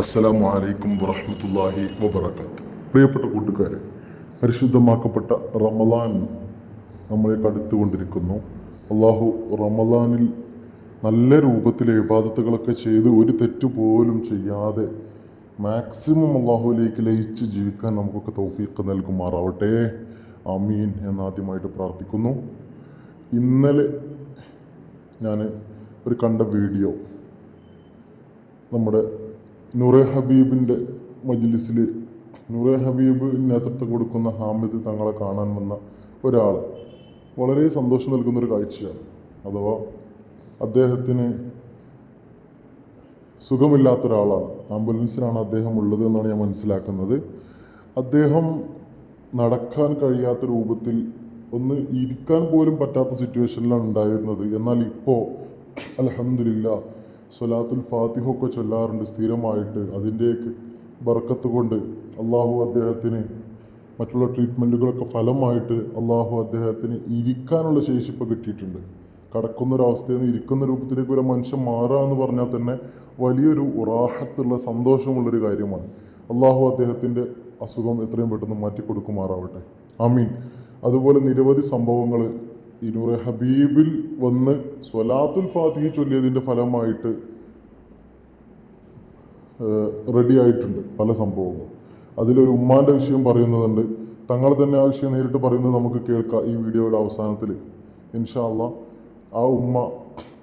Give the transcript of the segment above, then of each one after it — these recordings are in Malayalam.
അസ്സലാമു അലൈക്കും വറഹ്മത്തുള്ളാഹി വബറകാത്ത് പ്രിയപ്പെട്ട കൂട്ടുകാരെ പരിശുദ്ധമാക്കപ്പെട്ട റമലാൻ നമ്മളെ കടുത്തുകൊണ്ടിരിക്കുന്നു അള്ളാഹു റമലാനിൽ നല്ല രൂപത്തിൽ ഇബാദത്തുകളൊക്കെ ചെയ്ത് ഒരു തെറ്റ് പോലും ചെയ്യാതെ മാക്സിമം അള്ളാഹുലേക്ക് ലയിച്ച് ജീവിക്കാൻ നമുക്കൊക്കെ തൗഫീഖ് നൽകുമാറാവട്ടെ. അമീൻ എന്നാദ്യമായിട്ട് പ്രാർത്ഥിക്കുന്നു. ഇന്നലെ ഞാൻ ഒരു കണ്ട വീഡിയോ നമ്മുടെ നൂറെ ഹബീബിന്റെ മജ്ലിസിൽ നൂറെ ഹബീബ് നേതൃത്വം കൊടുക്കുന്ന ഹാമിദ് തങ്ങളെ കാണാൻ വന്ന ഒരാൾ വളരെ സന്തോഷം നൽകുന്നൊരു കാഴ്ചയാണ്. അഥവാ അദ്ദേഹത്തിന് സുഖമില്ലാത്ത ഒരാളാണ്. ആംബുലൻസിലാണ് അദ്ദേഹം ഉള്ളത് എന്നാണ് ഞാൻ മനസ്സിലാക്കുന്നത്. അദ്ദേഹം നടക്കാൻ കഴിയാത്ത രൂപത്തിൽ ഒന്ന് ഇരിക്കാൻ പോലും പറ്റാത്ത സിറ്റുവേഷനിലാണ് ഉണ്ടായിരുന്നത്. എന്നാൽ ഇപ്പോൾ അലഹമില്ല സ്വലാത്തുൽ ഫാത്തിഹൊക്കെ ചൊല്ലാറുണ്ട് സ്ഥിരമായിട്ട്. അതിന്റെയൊക്കെ ബർക്കത്ത് കൊണ്ട് അള്ളാഹു അദ്ദേഹത്തിന് മറ്റുള്ള ട്രീറ്റ്മെന്റുകളൊക്കെ ഫലമായിട്ട് അള്ളാഹു അദ്ദേഹത്തിന് ഇരിക്കാനുള്ള ശേഷി ഇപ്പോൾ കിട്ടിയിട്ടുണ്ട്. കടക്കുന്നൊരവസ്ഥയിൽ നിന്ന് ഇരിക്കുന്ന രൂപത്തിലേക്ക് ഒരു മനുഷ്യൻ മാറുക എന്ന് പറഞ്ഞാൽ തന്നെ വലിയൊരു ഉറാഹത്തുള്ള സന്തോഷമുള്ളൊരു കാര്യമാണ്. അള്ളാഹു അദ്ദേഹത്തിന്റെ അസുഖം എത്രയും പെട്ടെന്ന് മാറ്റി കൊടുക്കുമാറാവട്ടെ അമീൻ അതുപോലെ നിരവധി സംഭവങ്ങൾ ഈ നൂറെ ഹബീബിൽ വന്ന് സ്വലാത്തുൽ ഫാത്തിഹ ചൊല്ലിയതിന്റെ ഫലമായിട്ട് റെഡി ആയിട്ടുണ്ട് പല സംഭവങ്ങളും. അതിലൊരു ഉമ്മാന്റെ വിഷയം പറയുന്നതുണ്ട്. തങ്ങൾ തന്നെ ആ വിഷയം നേരിട്ട് പറയുന്നത് നമുക്ക് കേൾക്കാം ഈ വീഡിയോയുടെ അവസാനത്തിൽ ഇൻഷാല്ല ആ ഉമ്മ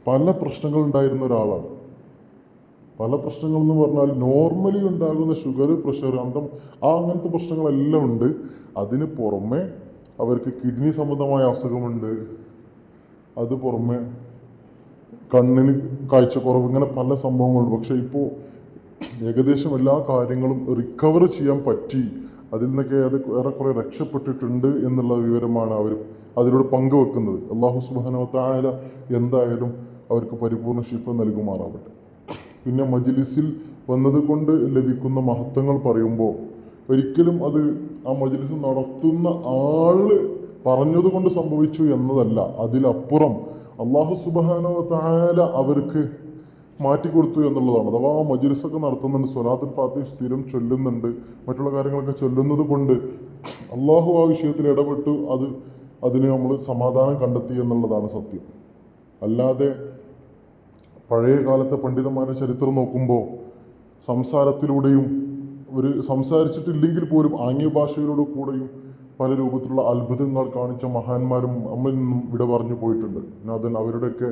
പല പ്രശ്നങ്ങൾ ഉണ്ടായിരുന്ന ഒരാളാണ്. പല പ്രശ്നങ്ങൾ എന്ന് പറഞ്ഞാൽ നോർമലി ഉണ്ടാകുന്ന ഷുഗർ പ്രഷർ അന്തം ആ അങ്ങനത്തെ പ്രശ്നങ്ങളെല്ലാം ഉണ്ട്. അതിന് പുറമെ അവർക്ക് കിഡ്നി സംബന്ധമായ അസുഖമുണ്ട്. അത് പുറമെ കണ്ണിന് കാഴ്ചക്കുറവ് ഇങ്ങനെ പല സംഭവങ്ങളുണ്ട്. പക്ഷേ ഇപ്പോൾ ഏകദേശം എല്ലാ കാര്യങ്ങളും റിക്കവർ ചെയ്യാൻ പറ്റി. അതിൽ നിന്നൊക്കെ അത് ഏറെക്കുറെ രക്ഷപ്പെട്ടിട്ടുണ്ട് എന്നുള്ള വിവരമാണ് അവർ അതിലൂടെ പങ്കുവെക്കുന്നത്. അള്ളാഹു സുബാനോ തായാല എന്തായാലും അവർക്ക് പരിപൂർണ ശിഫ നൽകുമാറാവട്ടെ. പിന്നെ മജ്ലിസിൽ വന്നതുകൊണ്ട് ലഭിക്കുന്ന മഹത്വങ്ങൾ പറയുമ്പോൾ ഒരിക്കലും അത് ആ മജ്ലിസ് നടത്തുന്ന ആൾ പറഞ്ഞതുകൊണ്ട് സംഭവിച്ചു എന്നതല്ല. അതിലപ്പുറം അള്ളാഹു സുബാനോ തായാല അവർക്ക് മാറ്റിക്കൊടുത്തു എന്നുള്ളതാണ്. അഥവാ ആ മജ്ലിസൊക്കെ നടത്തുന്നുണ്ട് സ്വലാത്തുൽ ഫാത്തിഹ് സ്ഥിരം ചൊല്ലുന്നുണ്ട് മറ്റുള്ള കാര്യങ്ങളൊക്കെ ചൊല്ലുന്നത് കൊണ്ട് അള്ളാഹു ആ വിഷയത്തിൽ ഇടപെട്ടു അത് അതിന് നമ്മൾ സമാധാനം കണ്ടെത്തി എന്നുള്ളതാണ് സത്യം. അല്ലാതെ പഴയ കാലത്തെ പണ്ഡിതന്മാരുടെ ചരിത്രം നോക്കുമ്പോൾ സംസാരത്തിലൂടെയും ഒരു സംസാരിച്ചിട്ടില്ലെങ്കിൽ പോലും ആംഗ്യ ഭാഷയിലൂടെ കൂടെയും പല രൂപത്തിലുള്ള അത്ഭുതങ്ങൾ കാണിച്ച മഹാന്മാരും നമ്മിൽ നിന്നും വിട പറഞ്ഞു പോയിട്ടുണ്ട്. നാഥൻ അവരുടെയൊക്കെ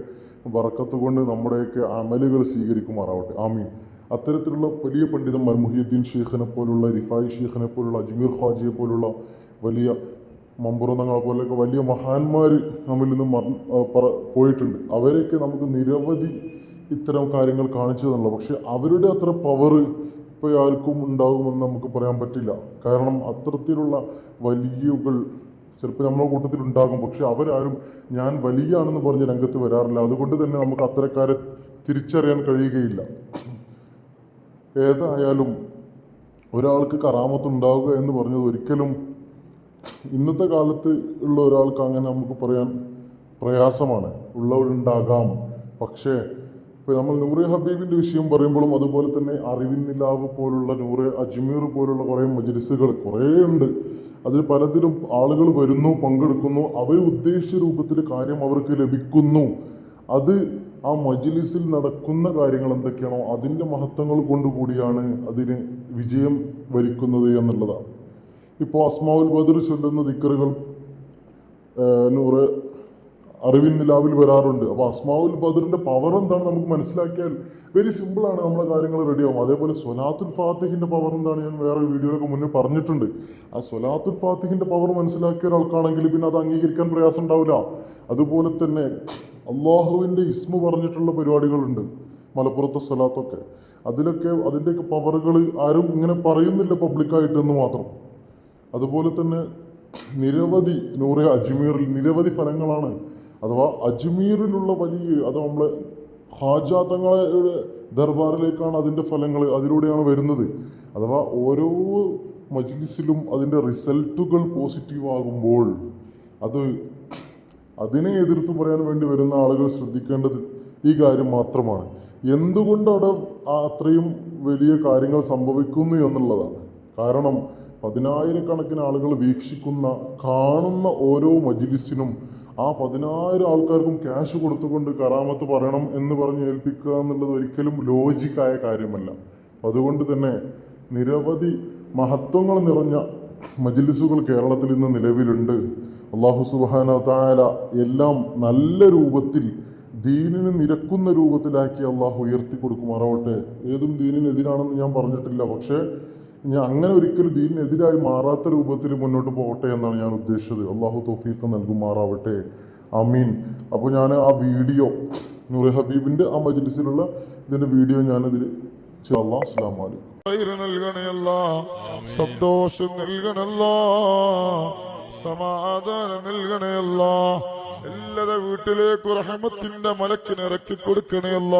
വറക്കത്ത് കൊണ്ട് നമ്മുടെയൊക്കെ അമലുകൾ സ്വീകരിക്കുമാറാവട്ടെ. ആമീൻ. അത്തരത്തിലുള്ള വലിയ പണ്ഡിതന്മാർ മുഹിയുദ്ദീൻ ഷെയ്ഖിനെ പോലുള്ള റിഫായി ഷെയ്ഖിനെ പോലുള്ള അജ്മീർ ഖാജിയെ പോലുള്ള വലിയ മമ്പുറന്നങ്ങളെ പോലെയൊക്കെ വലിയ മഹാന്മാർ നമ്മിൽ നിന്നും പോയിട്ടുണ്ട്. അവരെയൊക്കെ നമുക്ക് നിരവധി ഇത്തരം കാര്യങ്ങൾ കാണിച്ചു തന്നുള്ളൂ പക്ഷെ അവരുടെ അത്ര പവർ ഇപ്പോൾ ആർക്കും ഉണ്ടാകുമെന്ന് നമുക്ക് പറയാൻ പറ്റില്ല. കാരണം അത്തരത്തിലുള്ള വലിയകൾ ചിലപ്പോൾ നമ്മുടെ കൂട്ടത്തിൽ ഉണ്ടാകും. പക്ഷെ അവരാരും ഞാൻ വലിയാണെന്ന് പറഞ്ഞ് രംഗത്ത് വരാറില്ല. അതുകൊണ്ട് തന്നെ നമുക്ക് അത്തരക്കാരെ തിരിച്ചറിയാൻ കഴിയുകയില്ല. ഏതായാലും ഒരാൾക്ക് കറാമത്ത് ഉണ്ടാവുക എന്ന് പറഞ്ഞത് ഒരിക്കലും ഇന്നത്തെ കാലത്ത് ഉള്ള ഒരാൾക്ക് അങ്ങനെ നമുക്ക് പറയാൻ പ്രയാസമാണ്. ഉള്ളവരുണ്ടാകാം. പക്ഷേ ഇപ്പോൾ നമ്മൾ നൂറെ ഹബീബിന്റെ വിഷയം പറയുമ്പോഴും അതുപോലെ തന്നെ അറിവിൻ നിലാവ് പോലുള്ള നൂറെ അജ്മീർ പോലുള്ള കുറേ മജ്ലിസുകൾ കുറേ ഉണ്ട്. അതിൽ പലതിലും ആളുകൾ വരുന്നു പങ്കെടുക്കുന്നു. അവർ ഉദ്ദേശിച്ച രൂപത്തിൽ കാര്യം അവർക്ക് ലഭിക്കുന്നു. അത് ആ മജ്ലിസിൽ നടക്കുന്ന കാര്യങ്ങൾ എന്തൊക്കെയാണോ അതിന്റെ മഹത്വങ്ങൾ കൊണ്ടുകൂടിയാണ് അതിന് വിജയം വരിക്കുന്നത് എന്നുള്ളതാണ്. ഇപ്പോൾ അസ്മാവുൽ ബദർ ചൊല്ലുന്ന ദിക്കറുകൾ നൂറ് അറിവിൻ നിലാവിൽ വരാറുണ്ട്. അപ്പോൾ അസ്മാവുൽ ബദറിന്റെ പവർ എന്താണ് നമുക്ക് മനസ്സിലാക്കിയാൽ വെരി സിമ്പിളാണ് നമ്മളെ കാര്യങ്ങൾ റെഡിയാവും അതേപോലെ സൊലാത്തുൽ ഫാത്തിഹിന്റെ പവർ എന്താണ് ഞാൻ വേറെ വീഡിയോയിലൊക്കെ മുന്നേ പറഞ്ഞിട്ടുണ്ട്. ആ സൊലാത്തുൽ ഫാത്തിഹിന്റെ പവർ മനസ്സിലാക്കിയ ഒരാൾക്കാണെങ്കിൽ പിന്നെ അത് അംഗീകരിക്കാൻ പ്രയാസം ഉണ്ടാവില്ല. അതുപോലെ തന്നെ അള്ളാഹുവിന്റെ ഇസ്മ പറഞ്ഞിട്ടുള്ള പരിപാടികളുണ്ട്. മലപ്പുറത്തെ സ്വലാത്തൊക്കെ. അതിലൊക്കെ അതിന്റെയൊക്കെ പവറുകൾ ആരും ഇങ്ങനെ പറയുന്നില്ല പബ്ലിക്കായിട്ട് എന്ന് മാത്രം. അതുപോലെ തന്നെ നിരവധി നൂറെ അജ്മീറിൽ നിരവധി ഫലങ്ങളാണ് അഥവാ അജ്മീറിലുള്ള വലിയ അത് നമ്മൾ ഹാജാത്തങ്ങളുടെ ദർബാറിലേക്കാണ് അതിന്റെ ഫലങ്ങൾ അതിലൂടെയാണ് വരുന്നത്. അഥവാ ഓരോ മജ്ലിസിലും അതിന്റെ റിസൾട്ടുകൾ പോസിറ്റീവ് ആകുമ്പോൾ അത് അതിനെ എതിർത്ത് പറയാൻ വേണ്ടി വരുന്ന ആളുകൾ ശ്രദ്ധിക്കേണ്ടത് ഈ കാര്യം മാത്രമാണ്. എന്തുകൊണ്ട് അവിടെ അത്രയും വലിയ കാര്യങ്ങൾ സംഭവിക്കുന്നു എന്നുള്ളതാണ്. കാരണം പതിനായിരക്കണക്കിന് ആളുകൾ വീക്ഷിക്കുന്ന കാണുന്ന ഓരോ മജിലിസിനും ആ പതിനായിരം ആൾക്കാർക്കും ക്യാഷ് കൊടുത്തുകൊണ്ട് കറാമത്ത് പറയണം എന്ന് പറഞ്ഞ് ഏൽപ്പിക്കുക എന്നുള്ളത് ഒരിക്കലും ലോജിക്കായ കാര്യമല്ല. അതുകൊണ്ട് തന്നെ നിരവധി മഹത്വങ്ങൾ നിറഞ്ഞ മജിലിസുകൾ കേരളത്തിൽ ഇന്ന് നിലവിലുണ്ട്. അള്ളാഹു സുബാന താല എല്ലാം നല്ല രൂപത്തിൽ ദീനിന് നിരക്കുന്ന രൂപത്തിലാക്കി അള്ളാഹു ഉയർത്തി കൊടുക്കുമാറാവട്ടെ ഏതും ദീനിനെതിരാണെന്ന് ഞാൻ പറഞ്ഞിട്ടില്ല. പക്ഷേ ഞാൻ അങ്ങനെ ഒരിക്കലും ദീനിനെതിരായി മാറാത്ത രൂപത്തിൽ മുന്നോട്ട് പോകട്ടെ എന്നാണ് ഞാൻ ഉദ്ദേശിച്ചത്. അള്ളാഹു തൗഫീഖ് നൽകുമാറാവട്ടെ. അമീൻ അപ്പോൾ ഞാൻ ആ വീഡിയോ നൂർ ഹബീബിന്റെ ആ മജ്ലിസിലുള്ള ഇതിന്റെ വീഡിയോ ഞാനതിൽ അള്ളാഹ് അസ്ലാം വലൈക്കും നൽകണയല്ല സന്തോഷം നൽകണല്ല സമാധാനം നൽകണയല്ല എല്ലാരെ വീട്ടിലേക്ക് റഹമത്തിന്റെ മലക്കിന് ഇറക്കി കൊടുക്കണയല്ല.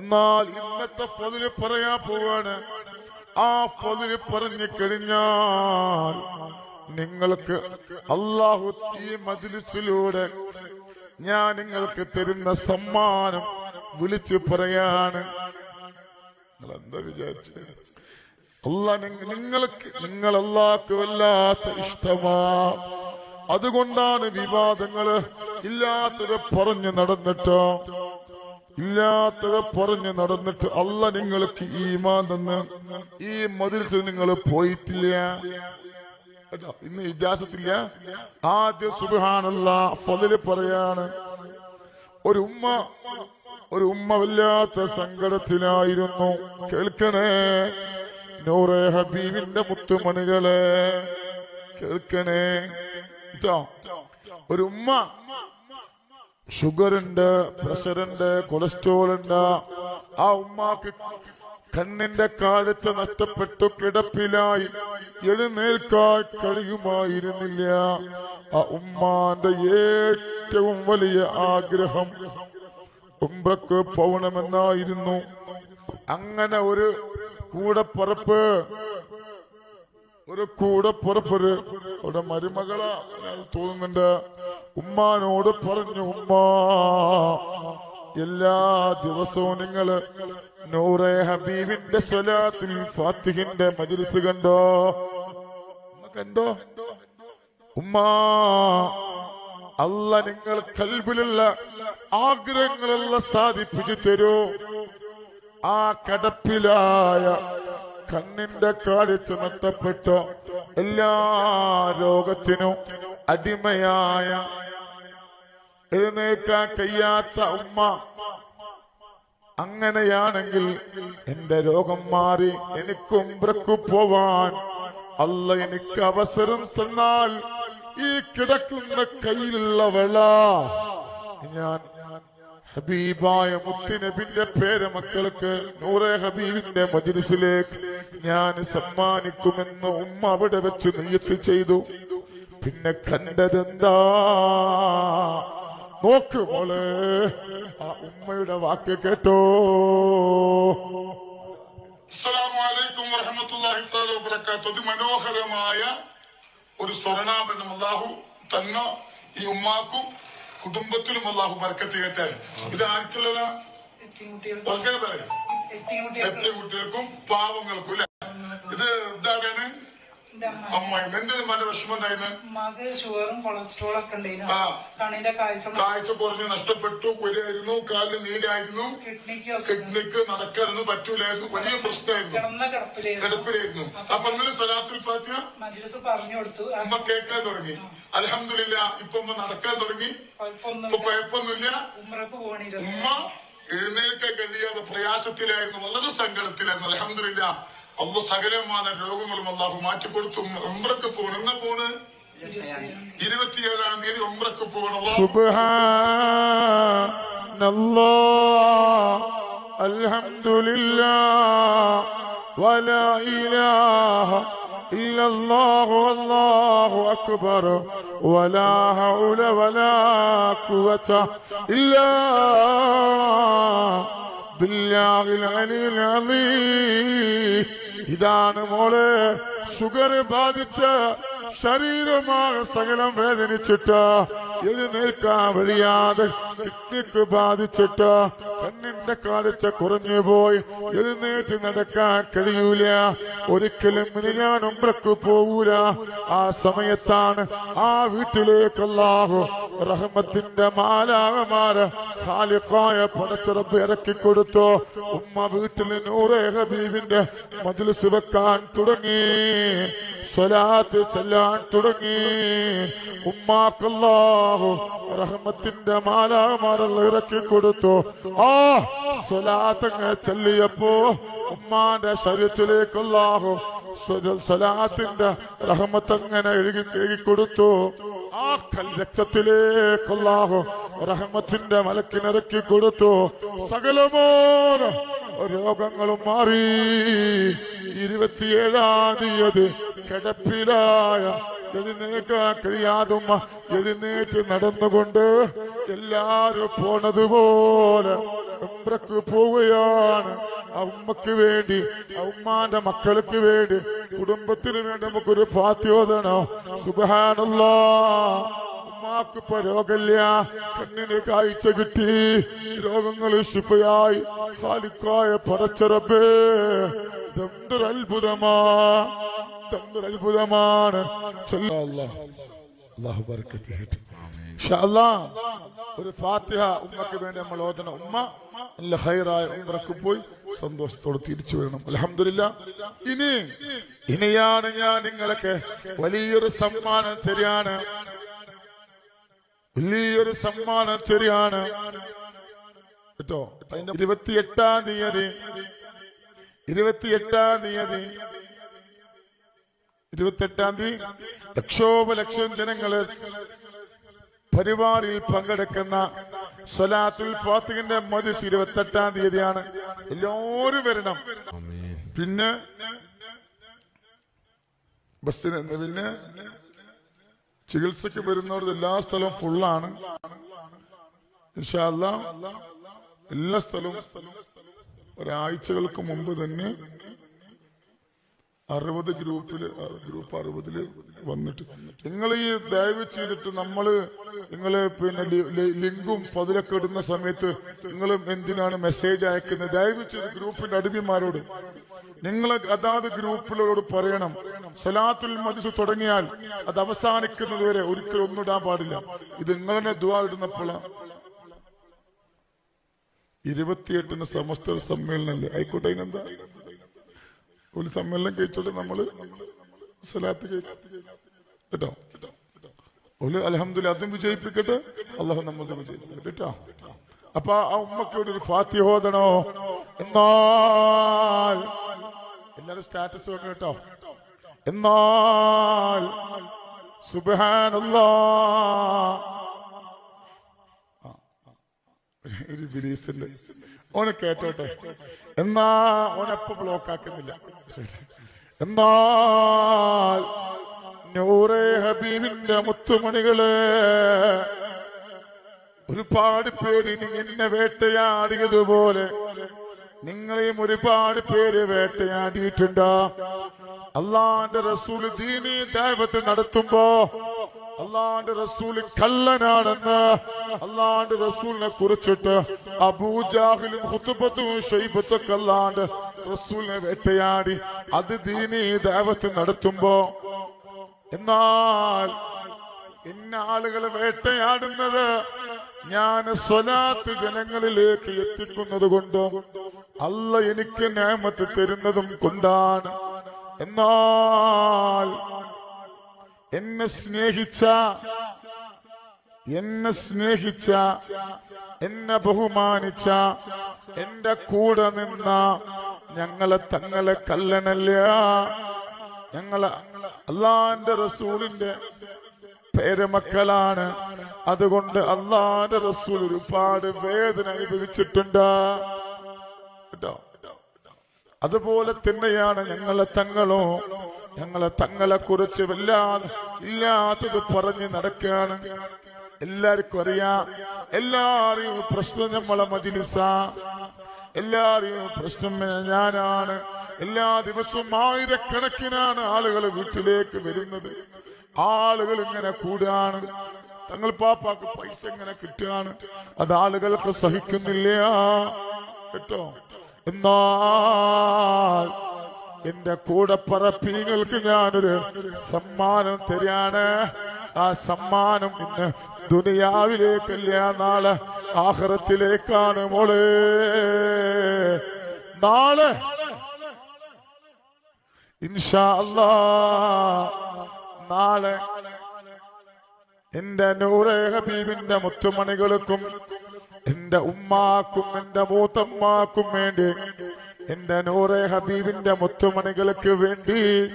എന്നാൽ ഇന്നത്തെ പതിൽ പറയാൻ പോവാണ്. ആ ഫതിൽ പറഞ്ഞു കഴിഞ്ഞാൽ നിങ്ങൾക്ക് അള്ളാഹു ഈ മജിലിസിലൂടെ ഞാൻ നിങ്ങൾക്ക് തരുന്ന സമ്മാനം വിളിച്ചു പറയാണ്. നിങ്ങൾ എന്താ വിചാരിച്ച അല്ല നിങ്ങൾക്ക് നിങ്ങൾ അല്ലാക്ക് വല്ലാത്ത ഇഷ്ടമാ. അതുകൊണ്ടാണ് വിവാദങ്ങൾ ഇല്ലാത്തത് പറഞ്ഞു നടന്നിട്ടോ. ഇല്ലാത്തത് പറഞ്ഞ് നടന്നിട്ട് അല്ല നിങ്ങൾക്ക് ഈമാൻ തന്ന്. ഈ മതിൽസ് നിങ്ങൾ പോയിട്ടില്ല. ഇന്ന് ഇജാസത്തില്ല. ആദ്യം സുബാനല്ല ഫതിൽ പറയാണ്. ഒരു ഉമ്മ ഒരു ഉമ്മ വല്ലാത്ത സങ്കടത്തിലായിരുന്നു. കേൾക്കണേ. നൂറെ ഹബീബിന്റെ മുത്തുമണികളെ. കേൾക്കണേ. ഒരു ഉമ്മ പ്രഷർ ഉണ്ട് കൊളസ്ട്രോൾ ഉണ്ട് ആ ഉമ്മാക്ക് കണ്ണിന്റെ കാഴ്ച നഷ്ടപ്പെട്ടു കിടപ്പിലായി. എഴുന്നേൽക്കാൻ കഴിയുമായിരുന്നില്ല. ആ ഉമ്മാന്റെ ഏറ്റവും വലിയ ആഗ്രഹം ഉംറക്ക് പോകണമെന്നായിരുന്നു. അങ്ങനെ ഒരു കൂടപ്പറപ്പ് ഒരു കൂടെ പുറപ്പൊരു അവിടെ മരുമകളാ തോന്നുന്നുണ്ട്. ഉമ്മാനോട് പറഞ്ഞു ഉമ്മ എല്ലാ ദിവസവും നിങ്ങൾ നൂറെ ഹബീബിന്റെ സ്വലാത്തിൽ ഫാത്തിഹിന്റെ മജിലിസ് കണ്ടോ? കണ്ടോ? ഉമ്മാ അല്ല നിങ്ങൾ കൽബിലുള്ള ആഗ്രഹങ്ങളെല്ലാം സാധിപ്പിച്ചു തരൂ. ആ കടപ്പിലായ കണ്ണിന്റെ കാഴ്ച നഷ്ടപ്പെട്ട എല്ലാ രോഗത്തിനും അടിമയായ എഴുന്നേക്കാൻ കഴിയാത്ത ഉമ്മ. അങ്ങനെയാണെങ്കിൽ എന്റെ രോഗം മാറി എനിക്കും ബ്രക്കു പോവാൻ അല്ല എനിക്ക് അവസരം തന്നാൽ ഈ കിടക്കുന്ന കയ്യിലുള്ള വെള ഞാൻ ഹബീബായ മുത്തിനബിന്റെ പേര് മക്കൾക്ക് നൂറെ ഹബീബിന്റെ മജിലിസിലേക്ക് ഞാൻ സമ്മാനിക്കുമെന്ന് ഉമ്മ അവിടെ വെച്ച് നെയ്യത്ത് ചെയ്തു. പിന്നെ കണ്ടതെന്താ? നോക്ക് മോളെ ആ ഉമ്മയുടെ വാക്ക് കേട്ടോ. അസ്സലാമലൈക്കും വറഹമത്തല്ലാഹി തആല വബറകാതുഹു. അതിമനോഹരമായ ഒരു സ്വർണാഭരണം അല്ലാഹു തന്ന ഈ ഉമ്മാക്കും കുടുംബത്തിലും അള്ളാഹു ബർക്കത്ത് കേട്ടെ ഇത് ആർക്കുള്ളതാ? പറയാം. എത്തിയ കുട്ടികൾക്കും പാവങ്ങൾക്കും അല്ലെ? ഇത് ഇതാരാണ്? അമ്മായി എന്തിനും നല്ല വിഷമം ഉണ്ടായിരുന്നു ഷുഗറും കൊളസ്ട്രോളും ഒക്കെ ഉണ്ടായിരുന്നു. കണ്ണിന്റെ കാഴ്ച കാഴ്ച കുറഞ്ഞ് നഷ്ടപ്പെട്ടു കുരായിരുന്നു കാലിന് നീരായിരുന്നു കിഡ്നിക്ക് കിഡ്നിക്ക് നടക്കാനൊന്നും പറ്റൂലായിരുന്നു വലിയ പ്രശ്നമായിരുന്നു. കിടപ്പിലായിരുന്നു. അപ്പൊ അങ്ങനെ സലാത്തുൽ ഫാത്തിഹ? മജ്ലിസ് പറഞ്ഞു കൊടുത്തു. അമ്മ കേൾക്കാൻ തുടങ്ങി. അലഹമില്ല ഇപ്പൊ അമ്മ നടക്കാൻ തുടങ്ങി. ഇപ്പൊ കുഴപ്പമൊന്നും കുഴപ്പമൊന്നുമില്ല. ഉമ്രക്ക് പോണിരുന്നു. ഉമ്മ എഴുന്നേൽക്കാൻ കഴിയാതെ പ്രയാസത്തിലായിരുന്നു വളരെ സങ്കടത്തിലായിരുന്നു. അലഹമില്ല അള്ള സകലമായ രോഗങ്ങളും അള്ളാഹു മാറ്റിക്കൊടുത്തു ഉമ്രക്ക് പോണ് എന്നാ പോണ് ഇരുപത്തിയേഴാം തീയതി ഉമ്രക്ക് പോകണം الحمد لله ولا إله إلا الله والله أكبر ولا حول ولا قوة إلا بالله العلي العظيم ഇതാണ് മോൾ ഷുഗർ ബാധിച്ച ശരീരമാകെ സകലം വേദനിച്ചിട്ട് എഴുന്നേൽക്കാൻ വഴിയാതെ കിഡ്നിക്ക് ബാധിച്ചിട്ട് കണ്ണിന്റെ കാഴ്ച കുറഞ്ഞു പോയി. എഴുന്നേറ്റ് നടക്കാൻ കഴിയൂല. ഒരിക്കലും ഞാൻ ഉമ്രക്ക് പോകൂല ആ സമയത്താണ് ആ വീട്ടിലേക്കല്ലാഹു റഹ്മത്തിന്റെ മാലാകമാര് ഹാലിഫായ പടച്ചിറപ്പ് ഇറക്കി കൊടുത്തു. ഉമ്മ വീട്ടിൽ നൂറേ ഹബീബിന്റെ മതിൽ വെക്കാൻ തുടങ്ങി. സ്വലാത്ത് ചെല്ലാൻ തുടങ്ങി. ഉമ്മാക്കല്ലാഹു റഹ്മത്തിന്റെ മാലാമാരൽ ഇറക്കി കൊടുത്തു. ആ സ്വലാത്തങ്ങ് ചെല്ലിയപ്പോ ഉമ്മാന്റെ ശരീരത്തിലേക്കല്ലാഹു സ്വ- സ്വലാത്തിന്റെ റഹ്മത്തങ്ങനെ എഴുകി എഴുകി കൊടുത്തു. ആ കൽ രക്തത്തിലേക്ക് അല്ലാഹു റഹ്മത്തിന്റെ മലക്കിനിറക്കി കൊടുത്തു. സകലമോന രോഗങ്ങളും മാറി. ഇരുപത്തിയേഴാം തീയതി കിടപ്പിലായ എഴുന്നേക്കാൻ കഴിയാതുമ്മ എഴുന്നേറ്റ് നടന്നുകൊണ്ട് എല്ലാരും പോണതുപോലെ ഉംറക്ക് പോവുകയാണ്. ആ ഉമ്മക്ക് വേണ്ടി ആ ഉമ്മാന്റെ മക്കൾക്ക് വേണ്ടി കുടുംബത്തിന് വേണ്ടി നമുക്കൊരു ഫാത്യോദനോ സുബാനുള്ള ഉമ്മാക്ക് ഇപ്പൊ കണ്ണിന് കാഴ്ച കിട്ടി. രോഗങ്ങൾ ശുഭയായി കാലിക്കായ പറച്ചറപ്പ് ഇതെന്തൊരു ഇതെന്തൊരു അത്ഭുതമാണ്. ഒരു ഫാത്തിഹ ഉമ്മക്ക് വേണ്ടി നമ്മൾ ഓതണം ഉമ്മ നല്ല ഹൈറായ ഉമ്മക്ക് പോയി സന്തോഷത്തോടെ തിരിച്ചു വരണം. അലഹമില്ല ഇനി ഇനിയാണ് ഞാൻ നിങ്ങൾക്ക് വലിയൊരു സമ്മാനം തരികയാണ്. വലിയൊരു സമ്മാനം തരികയാണ്. കേട്ടോ? ഇരുപത്തിയെട്ടാം തീയതി. ഇരുപത്തിയെട്ടാം തീയതി. ഇരുപത്തെട്ടാം തീയതി ലക്ഷോപലക്ഷം ജനങ്ങൾ പരിപാടിയിൽ പങ്കെടുക്കുന്ന സൊലാത്തുൽ ഫാത്തിഖിന്റെ മതിസ് ഇരുപത്തെട്ടാം തീയതിയാണ്. എല്ലാവരും വരണം. പിന്നെ ബസ്സിന് പിന്നെ ചികിത്സക്ക് വരുന്നവർ എല്ലാ സ്ഥലവും ഫുള്ളാണ്. എല്ലാ സ്ഥലവും ഒരാഴ്ചകൾക്ക് മുമ്പ് തന്നെ അറുപത് ഗ്രൂപ്പിൽ ഗ്രൂപ്പ് അറുപതിൽ വന്നിട്ട്. നിങ്ങൾ ഈ ദയവ് ചെയ്തിട്ട് നമ്മൾ നിങ്ങൾ പിന്നെ ലിങ്കും പതിലൊക്കെ ഇടുന്ന സമയത്ത് നിങ്ങൾ എന്തിനാണ് മെസ്സേജ് അയക്കുന്നത്? ദയവ് ചെയ്ത് ഗ്രൂപ്പിന്റെ അടിമമാരോട് നിങ്ങൾ അതാത് ഗ്രൂപ്പിലോട് പറയണം. സലാത്തുൽ മജിസ് തുടങ്ങിയാൽ അത് അവസാനിക്കുന്നത് വരെ ഒരിക്കലും ഒന്നും ഇടാൻ പാടില്ല. ഇത് നിങ്ങളെ ദുവാ ഇടുന്നപ്പോഴാണ് ഇരുപത്തിയെട്ടിന് സമസ്ത സമ്മേളനല്ലേ? ആയിക്കോട്ടെ അതിനെന്താ? ഒരു സമ്മേളനം കഴിച്ചോട്ടെ നമ്മൾ സലാത്ത് കേട്ടോ? ഒരു അലഹമ്മദില്ല അതും വിജയിപ്പിക്കട്ടെ? അള്ളാഹു നമ്മൾ വിജയിപ്പിക്കട്ടെ കേട്ടോ? അപ്പൊ ആ ഉമ്മക്ക് ഒരു ഫാത്തി ഹോദണോ എന്നാൽ എല്ലാരും സ്റ്റാറ്റസ് വേണം കേട്ടോ? എന്നാൽ സുബാനുള്ള ഒരു ഓനെ കേട്ടോട്ടെ? എന്നാ ഓനപ്പൊ ബ്ലോക്ക് ആക്കുന്നില്ല. എന്നാൽ നൂറേ ഹബീബിന്റെ മുത്തുമണികൾ ഒരുപാട് പേര് നിന്നെ വേട്ടയാടിയതുപോലെ നിങ്ങളെയും ഒരുപാട് പേര് വേട്ടയാടിയിട്ടുണ്ട്. അള്ളാന്റെ റസൂൽ ദീനി ദൈവത്തെ നടത്തുമ്പോ അള്ളാന്റെ റസൂൽ കള്ളനാണെന്ന് അള്ളാന്റെ റസൂലിനെ കുറിച്ചിട്ട് അബൂജാഹിലും ഷെയ്ബത്തൊക്കെ അല്ലാണ്ട് റസൂലിനെ വേട്ടയാടി. അത് ദീനി ദേവത്ത് നടത്തുമ്പോ എന്നാൽ ഇന്ന ആളുകൾ വേട്ടയാടുന്നത് ഞാൻ സ്വലാത്ത് ജനങ്ങളിലേക്ക് എത്തിക്കുന്നത് കൊണ്ടും അല്ല എനിക്ക് നേമത്ത് തരുന്നതും കൊണ്ടാണ്. എന്നാൽ എന്നെ സ്നേഹിച്ച എന്നെ സ്നേഹിച്ച എന്നെ ബഹുമാനിച്ച എന്റെ കൂടെ നിന്ന ഞങ്ങളെ തങ്ങളെ കല്ലനല്ല. ഞങ്ങളെ അള്ളാന്റെ റസൂലിന്റെ പേരമക്കളാണ് അതുകൊണ്ട് അള്ളാന്റെ റസൂൽ ഒരുപാട് വേദന അനുഭവിച്ചിട്ടുണ്ട്. കേട്ടോ? അതുപോലെ തന്നെയാണ് ഞങ്ങളെ തങ്ങളോ. ഞങ്ങളെ തങ്ങളെ കുറിച്ച് വല്ലാതെ ഇല്ലാത്തത് പറഞ്ഞ് നടക്കുകയാണ്. എല്ലാവർക്കും അറിയാം. എല്ലാരെയും പ്രശ്നം നമ്മളെ മജിലിസ. എല്ലാരെയും പ്രശ്നം ഞാനാണ്. എല്ലാ ദിവസവും ആയിരക്കണക്കിനാണ് ആളുകൾ വീട്ടിലേക്ക് വരുന്നത്. ആളുകൾ ഇങ്ങനെ കൂടുകയാണ് തങ്ങൾ പാപ്പാക്ക് പൈസ ഇങ്ങനെ കിട്ടുകയാണ്. അത് ആളുകൾക്ക് സഹിക്കുന്നില്ല. കേട്ടോ? എന്നാൽ എന്റെ കൂടെ പറപ്പീങ്ങൾക്ക് ഞാനൊരു സമ്മാനം തരികയാണ്. ആ സമ്മാനം ഇന്ന് ദുനിയാവിലേക്കല്ല നാളെ ആഹ്റത്തിലേക്കാണ് മോളെ. നാളെ. ഇൻഷാ അല്ലാ. നാളെ എന്റെ നൂറേ ഹബീബിന്റെ മുത്തുമണികൾക്കും എന്റെ ഉമ്മാക്കും എന്റെ മൂത്തമ്മാക്കും വേണ്ടി എന്റെ നൂറേ ഹബീബിന്റെ മുത്തുമണികൾക്ക് വേണ്ടി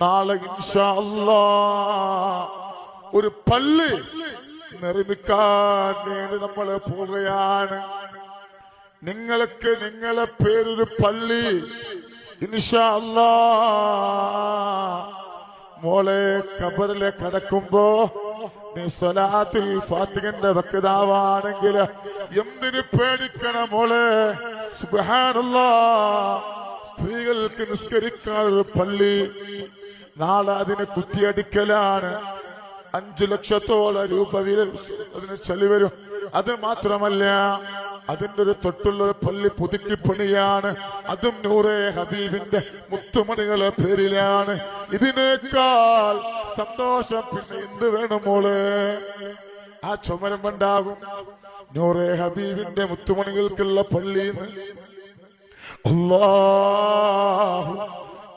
നാളെ ഇൻഷാ അല്ലാ. ഒരു പള്ളി നിർമ്മിക്കാൻ വേണ്ടി നമ്മൾ പോവുകയാണ്. നിങ്ങൾക്ക് നിങ്ങളെ പേരൊരു പള്ളി. മോളെ കബറിലെ കടക്കുമ്പോ സ്വലാത്തിൽ ഫാത്തികന്റെ വക്താവാണെങ്കിൽ എന്തിനു പേടിക്കണം മോളെ? സ്ത്രീകൾക്ക് നിസ്കരിക്കാൻ ഒരു പള്ളി. നാളെ അതിന് കുത്തിയടിക്കലാണ്. അഞ്ചു ലക്ഷത്തോളം രൂപ വില അതിന് ചെലി വരും. അത് മാത്രമല്ല അതിന്റെ ഒരു തൊട്ടുള്ള പള്ളി പുതുക്കി പണിയാണ്. അതും നൂറെ ഹബീബിന്റെ മുത്തുമണികളെ പേരിലാണ്. ഇതിനേക്കാൾ സന്തോഷം പിന്നെ എന്ത് വേണം മോൾ? ആ ചുമരം ഉണ്ടാകും. നൂറെ ഹബീബിന്റെ മുത്തുമണികൾക്കുള്ള പള്ളി അല്ലാഹു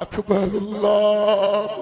അക്ബർ അല്ലാഹു.